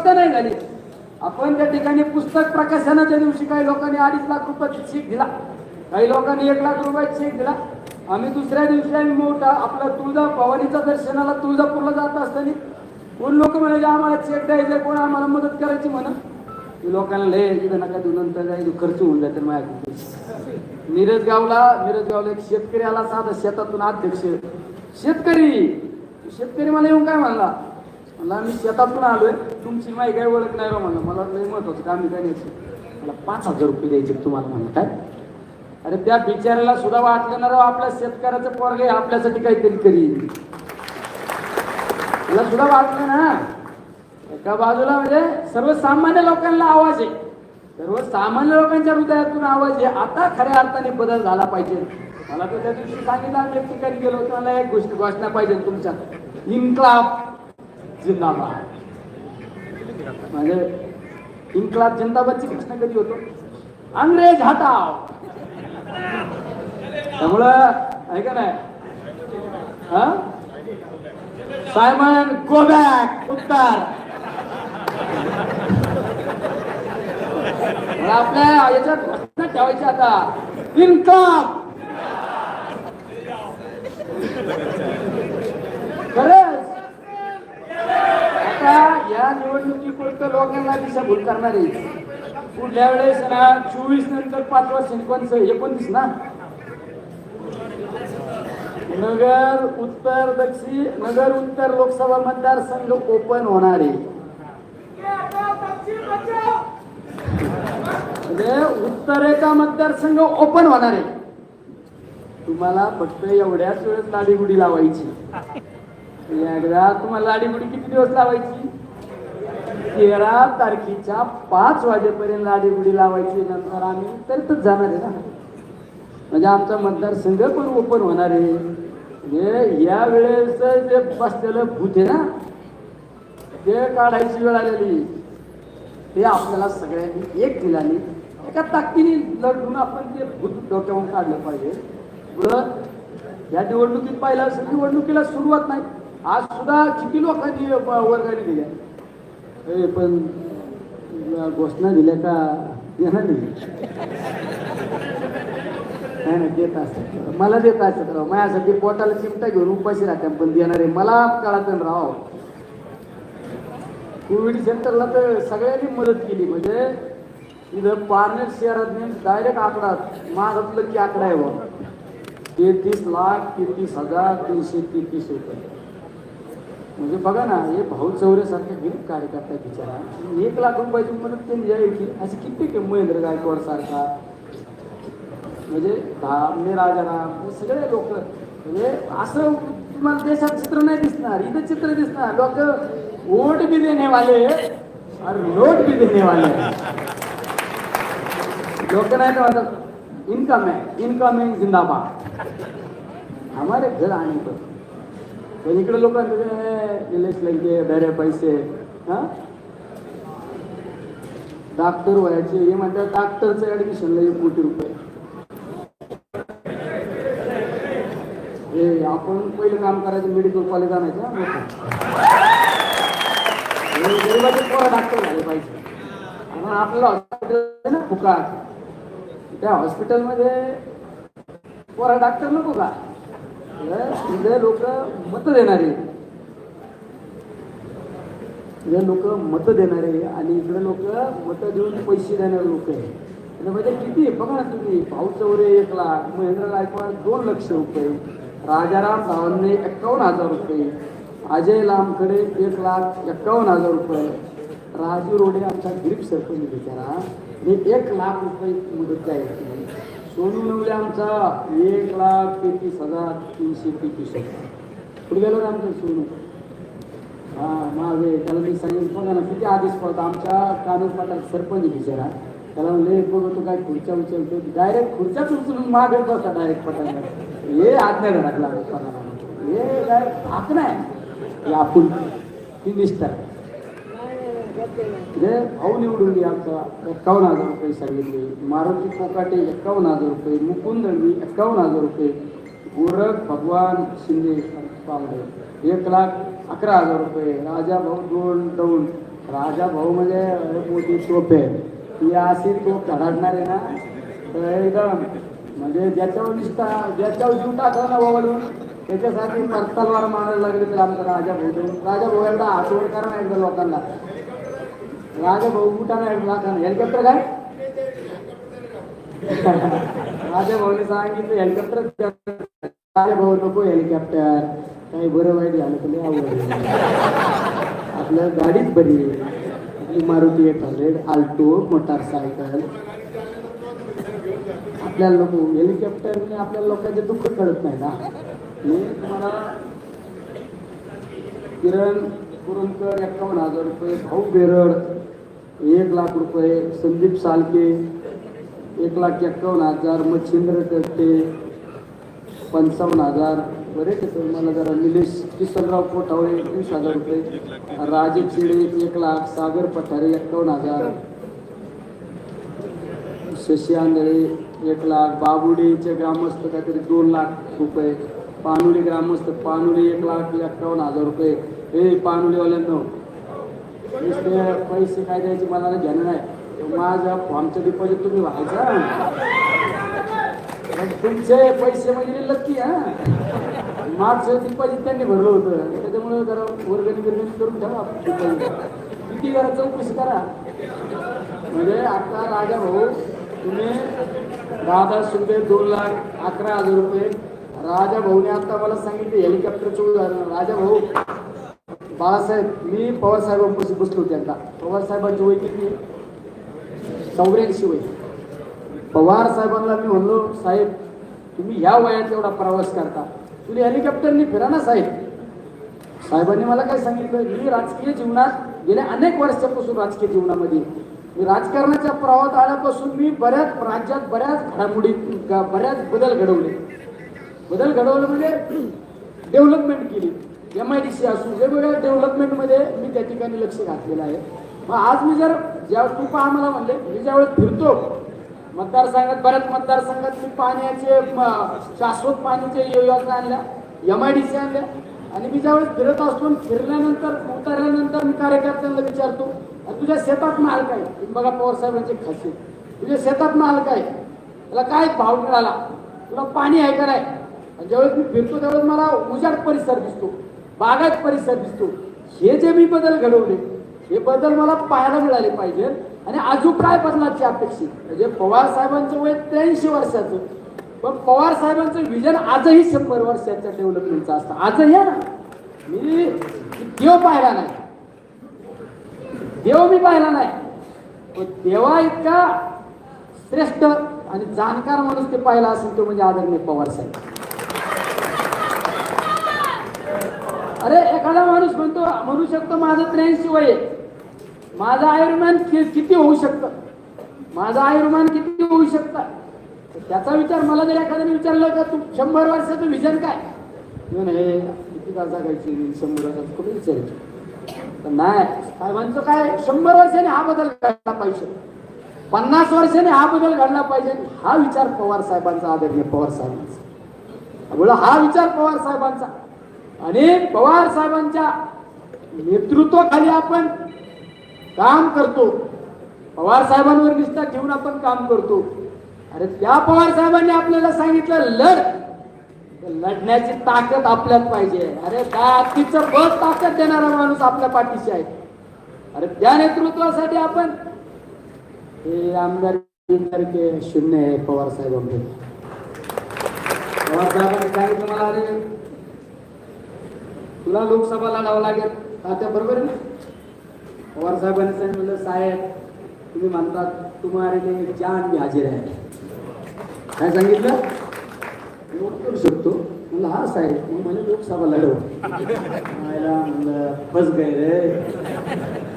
फक्त नाही झाली आपण त्या ठिकाणी पुस्तक प्रकाशनाच्या दिवशी काही लोकांनी अडीच लाख रुपयाची चेक दिला. काही लोकांनी एक लाख रुपयाची चेक दिला. आम्ही दुसऱ्या दिवशी आम्ही मोठा आपला तुळजा भवानीच्या दर्शनाला तुळजापूरला जात असताना कोण लोक म्हणाले आम्हाला चेक द्यायचं कोण आम्हाला मदत करायची म्हणा लोकांना लय इथं नका देऊ नंतर काही खर्च होऊन जाते माझ्या मिरज गावला गावला एक शेतकरी आला साधा शेतातून अध्यक्ष. शेतकरी शेतकरी मला येऊन काय म्हणला? म्हणलं मी शेतातून आलोय. तुमची माही काय ओळख नाही राव म्हणलं. मला लय महत्वाचं काम आहे काय नाही मला पाच हजार रुपये द्यायचे तुम्हाला म्हणलं काय? अरे त्या बिचाऱ्याला सुद्धा वाटलं ना राव आपल्या शेतकऱ्याचं पोरगे आपल्यासाठी काहीतरी करी मला सुद्धा वाटलं ना. एका बाजूला म्हणजे सर्वसामान्य लोकांना आवाज आहे. सर्वसामान्य लोकांच्या हृदयातून आवाज आहे. आता खऱ्या अर्थाने बदल झाला पाहिजे. मला तर त्या दिवशी सांगितलं आम्ही एक ठिकाणी गेलो होतो? मला एक गोष्ट घोषणा पाहिजे तुमच्या इन्क्लाब. जिंदाबाद. म्हणजे इन्कलाब जिंदाबादची घोषणा कधी होतो? अंग्रेज हटाव त्यामुळं ऐका नाही? हा? सायमन गो बॅक उत्तर आपल्या याच्यात घोषणा ठेवायची आता. इन्कम खरंच आता या निवडणुकीपुरतं लोकांना दिशाभूल करणार आहे पुढल्या वेळेस ना चोवीस नंतर पाचवा एकोणीस एकोणतीस ना? नगर उत्तर दक्षिण नगर उत्तर लोकसभा मतदारसंघ ओपन होणार आहे. म्हणजे उत्तरेचा मतदारसंघ ओपन होणार आहे. तुम्हाला फक्त एवढ्याच वेळेस लाडीगुडी लावायची. एकदा तुम्हाला लाडीगुडी किती दिवस लावायची? तेरा तारखेच्या पाच वाजेपर्यंत लाडीगुडी लावायची नंतर आम्ही तरीतच जाणार आहे ना. म्हणजे आमचा मतदारसंघ पण ओपन होणार आहे. म्हणजे या वेळेस जे बसलेलं भूत आहे ना ते काढायची वेळ आलेली ते आपल्याला सगळ्यांनी एक दिलाने एका ताकदीने लढून आपण ते भूत डोक्यावरून काढलं पाहिजे. पुढं या निवडणुकीत पाहिलं असेल निवडणुकीला सुरुवात नाही. आज सुद्धा किती लोकांनी ब- वर्गाने दिल्या? ए, पण घोषणा दिल्या का? येणार नाही नाही नाही देत असतात. मला देत असत राव. माझ्यासाठी पोटाला चिमटा घेऊन उपाशी राहत्या पण देणारे मला कळत राव. कोविड सेंटरला तर सगळ्यांनी मदत केली. म्हणजे इथं पारनेर शहरात डायरेक्ट आकडा महाराष्ट्रातलं की आकडा आहे बा तेहतीस लाख तेहतीस हजार तीनशे तेहतीस रुपये. म्हणजे बघा ना हे भाऊ चौऱ्यासारखे गरीब कार्यकर्ता आहे बिचारा. एक लाख रुपयाची मदत त्यांनी की असे किती महेंद्र गायकवाड सारखा? म्हणजे धामने राजाराम सगळे लोक. म्हणजे असं तुम्हाला देशात चित्र नाही दिसणार इथं चित्र दिसणार. लोक वोट भी देने वाले और नोट भी देने वाले लोक नाही तर म्हणतात इनकम आहे इनकमिंग जिंदाबाद. हमारे घर आने पर पण इकडे लोकांकडे निलेश लंके बरे पैसे. हा? डॉक्टर व्हायचे. हे म्हणतात डॉक्टरचं ऍडमिशनला एक कोटी रुपये. हे आपण पहिलं काम करायचं मेडिकल कॉलेज आणायचं हा, मोठं. डॉक्टर झाले पाहिजे. आणि आपल्याला हॉस्पिटल ना फुकाट. त्या हॉस्पिटलमध्ये पोरा डॉक्टर नको का? तिथे लोक मत देणारे. तिथे लोक मत देणारे आणि इकडे लोक मत देऊन पैसे देणारे लोक आहे आणि म्हणजे किती? बघा ना तुम्ही भाऊ चौरे एक लाख महेंद्र गायकवाड दोन लक्ष रुपये राजाराम सावंतने एक्कावन्न हजार रुपये अजय लांबकडे एक लाख एक्कावन्न हजार रुपये राजू रोडे आमचा ग्रीप सरपंच बिचारा हे एक लाख रुपये मदत द्यायची सोनू नवले आमचा. एक लाख तेहतीस हजार तीनशे तेहतीस रुपये पुढे गेलो ना आमचं सोनू? हा माझे त्याला मी सांगितलं बघा ना किती आदेश पडतो? आमच्या कानूर सरपंच बिचारा. त्याला म्हणले बघतो काय खुर्च्या उचलतो डायरेक्ट खुर्च्याच उचलून मागे बसता डायरेक्ट पटायला हे आज्ञा धडाकला हे डायरेक्ट हात नाही हे आपण ही निष्ठा म्हणजे भाऊ निवडून घ्या आमचा एक्कावन्न हजार रुपये सांगितले मारुती कोकाटे एक्कावन्न हजार रुपये मुकुंद दळवी एक्कावन्न हजार रुपये गोरख भगवान शिंदे पावडे एक लाख अकरा हजार रुपये राजा भाऊ दोन दौंड राजा भाऊ म्हणजे मोठी तोप आहे ती अशी तोप धडाडणार आहे ना तर एकदम म्हणजे ज्याच्यावर निष्ठा ज्याच्यावर जीव टाकला ना बाबा त्याच्यासाठी तलवार मारायला लागले तर आमचा राजा भाऊ राजा भाऊ एकदा आठवण करा ना एकदा लोकांना राजा भाऊ कुठं नाही हेलिकॉप्टर काय? राजाभाऊने सांगितलं हेलिकॉप्टर राजा भाऊ नको हेलिकॉप्टर. काही बरं वाईट झालं तर आवड आपल्या गाडीच बरी आपली Maruti eight hundred Alto motorcycle आपल्या लोक हेलिकॉप्टरने म्हणजे आपल्या लोकांचे दुःख कळत नाही ना. मी तुम्हाला किरण कुरुमकर एकावन्न हजार रुपये भाऊ बेरड एक लाख रुपये संदीप सालके एक लाख एक्कावन्न हजार मच्छिंद्र कट्टे पंचावन्न हजार. बरेच मला जरा निलेश किसनराव कोठावळे वीस हजार रुपये. राजे चिडे एक लाख. सागर पठारे एक्कावन्न हजार. शशी आंधळे एक लाख. बाबुडेचे ग्रामस्थ काहीतरी दोन लाख रुपये. पानुली ग्रामस्थ पानुली एक लाख एक्कावन्न हजार रुपये. हे पानुलीवाल्यांना नुसते पैसे काय द्यायचे मला घेणं नाही. माझ्या फॉर्मचं डिपॉझिट तुम्ही व्हायचा तुमचे पैसे म्हणजे लक्की हा. मागचं डिपॉझिट त्यांनी भरलं होतं. त्याच्यामुळे जरा वर्गणी बिर्गणी करून ठेवा. किती करा? चौकशी करा. म्हणजे आता राजा भाऊ तुम्ही दहा रुपये दोन लाख अकरा हजार रुपये राजा भाऊने आता मला सांगितले हेलिकॉप्टरचं उदाहरण. राजा भाऊ बाळासाहेब मी पवारसाहेबांपासून बसलो त्यांना. पवार साहेबांची वय किती? चौऱ्याऐंशी वय. पवार साहेबांना मी म्हणलो साहेब तुम्ही ह्या वयात एवढा प्रवास करता. तुम्ही हेलिकॉप्टरने फिरा ना साहेब. साहेबांनी मला काय सांगितलं मी राजकीय जीवनात गेल्या अनेक वर्षापासून राजकीय जीवनामध्ये मी राजकारणाच्या प्रवाहात आल्यापासून मी बऱ्याच राज्यात बऱ्याच घडामोडी बऱ्याच बदल घडवले. बदल घडवले म्हणजे डेव्हलपमेंट केली. एम आय डी सी असू वेगवेगळ्या डेव्हलपमेंटमध्ये मी त्या ठिकाणी लक्ष घातलेलं आहे. मग आज मी जर ज्या तू पहा मला म्हणले मी ज्यावेळेस फिरतो मतदारसंघात बऱ्याच मतदारसंघात मी पाण्याचे शाश्वत पाण्याचे योजना आणल्या एम आय डी सी आणल्या. आणि मी ज्यावेळेस फिरत असतो फिरल्यानंतर उतरल्यानंतर मी कार्यकर्त्यांना विचारतो "आणि तुझ्या शेतात माल काय? बघा पवार साहेबांचे खासियत. तुझ्या शेतात माल काय? त्याला काय भाव मिळाला? तुला पाणी आहे का नाही? आणि ज्यावेळेस मी फिरतो त्यावेळेस मला उजाड परिसर दिसतो. बागायत परिसर दिसतो. हे जे मी बदल घडवले हे बदल मला पाहायला मिळाले पाहिजे. आणि अजून काय बदलाची अपेक्षित म्हणजे पवार साहेबांचं वय त्र्याऐंशी वर्षाचं. पण पवार साहेबांचं विजन आजही शंभर वर्षाच्या डेव्हलपमेंटचं असतं. आजही आहे ना? मी देव पाहिला नाही. देव मी पाहिला नाही. पण देवा इतका श्रेष्ठ आणि जाणकार माणूस ते पाहिला असेल तो म्हणजे आदरणीय पवार साहेब. अरे एखादा माणूस म्हणतो म्हणू शकतो माझं त्र्याऐंशी वय आहे. माझं आयुर्मान कि- किती होऊ शकतं? माझं आयुर्मान किती होऊ शकतं? तर त्याचा विचार मला जर एखाद्याने विचारलं का तू शंभर वर्षाचं विजन काय? हे किती तास जागायची? शंभर वर्षाचं कुठे विचारायचं? तर नाही साहेबांचं काय शंभर वर्षाने हा बदल घडला पाहिजे. पन्नास वर्षाने हा बदल घडला पाहिजे. हा विचार पवार साहेबांचा आदरणीय पवार साहेबांचा. हा विचार पवार साहेबांचा. आणि पवार साहेबांच्या नेतृत्वाखाली आपण काम करतो. पवार साहेबांवर निष्ठा ठेवून आपण काम करतो. अरे त्या पवार साहेबांनी आपल्याला सांगितलं लढ. लढण्याची ताकद आपल्यात पाहिजे. अरे तिचं बळ ताकद देणारा माणूस आपल्या पाठीशी आहे. अरे त्या नेतृत्वासाठी आपण हे आमदार शून्य आहे पवार साहेबांकडे पवार साहेबांनी सांगितलं मला अरे तुला लोकसभा लढावं लागेल. तात्या बरोबर आहे ना? पवार साहेबांनी सांगितलं साहेब तुम्ही म्हणतात तुम्हाला जान मी हाजीर आहे. काय सांगितलं? एवढं करू शकतो. म्हणलं हा साहेब मग म्हणे लोकसभा लढव. म्हणलं बस गैर रे.